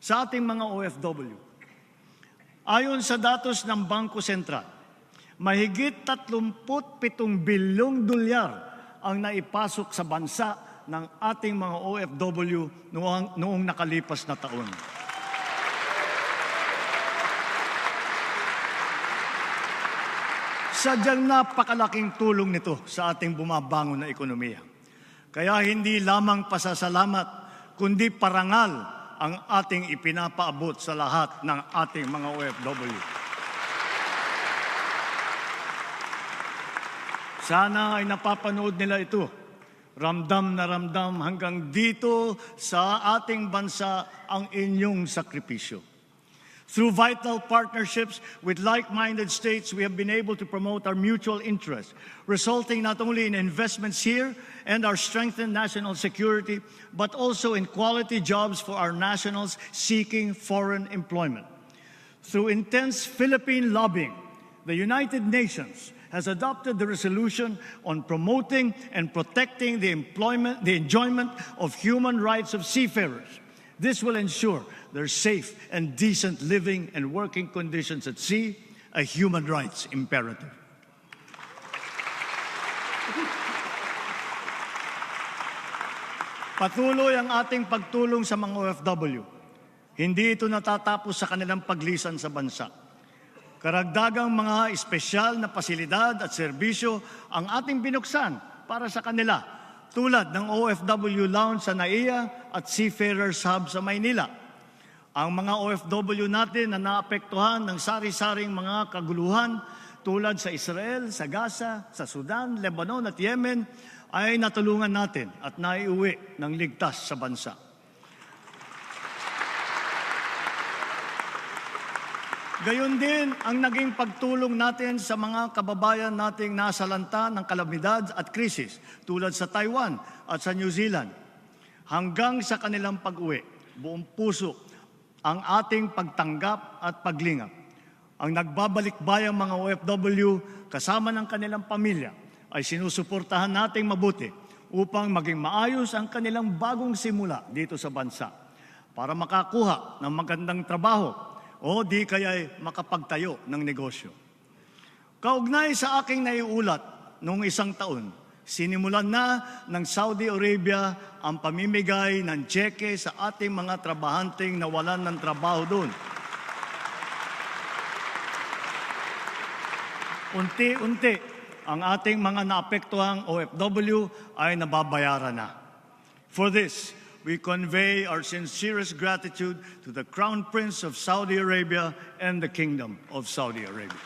sa ating mga OFW. Ayon sa datos ng Bangko Sentral, mahigit 37 bilyong dolyar ang naipasok sa bansa ng ating mga OFW noong, noong nakalipas na taon. Sadyang napakalaking tulong nito sa ating bumabangon na ekonomiya. Kaya hindi lamang pasasalamat, kundi parangal ang ating ipinapaabot sa lahat ng ating mga OFW. Sana ay napapanood nila ito. Ramdam na ramdam hanggang dito sa ating bansa ang inyong sakripisyo. Through vital partnerships with like-minded states, we have been able to promote our mutual interests, resulting not only in investments here and our strengthened national security, but also in quality jobs for our nationals seeking foreign employment. Through intense Philippine lobbying, the United Nations has adopted the resolution on promoting and protecting the employment, the enjoyment of human rights of seafarers. This will ensure their safe and decent living and working conditions at sea, a human rights imperative. Patuloy ang ating pagtulong sa mga OFW. Hindi ito natatapos sa kanilang paglisan sa bansa. Karagdagang mga espesyal na pasilidad at serbisyo ang ating binuksan para sa kanila, tulad ng OFW Lounge sa NAIA at Seafarers Hub sa Maynila. Ang mga OFW natin na naapektuhan ng sari-saring mga kaguluhan tulad sa Israel, sa Gaza, sa Sudan, Lebanon at Yemen ay natulungan natin at naiuwi ng ligtas sa bansa. Gayon din ang naging pagtulong natin sa mga kababayan nating nasa lanta ng kalamidad at krisis tulad sa Taiwan at sa New Zealand. Hanggang sa kanilang pag-uwi, buong puso ang ating pagtanggap at paglingap. Ang nagbabalik-bayang mga OFW kasama ng kanilang pamilya ay sinusuportahan nating mabuti upang maging maayos ang kanilang bagong simula dito sa bansa para makakuha ng magandang trabaho o di kaya makapagtayo ng negosyo. Kaugnay sa aking naiulat noong isang taon, sinimulan na ng Saudi Arabia ang pamimigay ng tseke sa ating mga trabahanteng nawalan ng trabaho doon. Unti-unti, ang ating mga naapektuhang OFW ay nababayaran na. For this, we convey our sincerest gratitude to the Crown Prince of Saudi Arabia and the Kingdom of Saudi Arabia.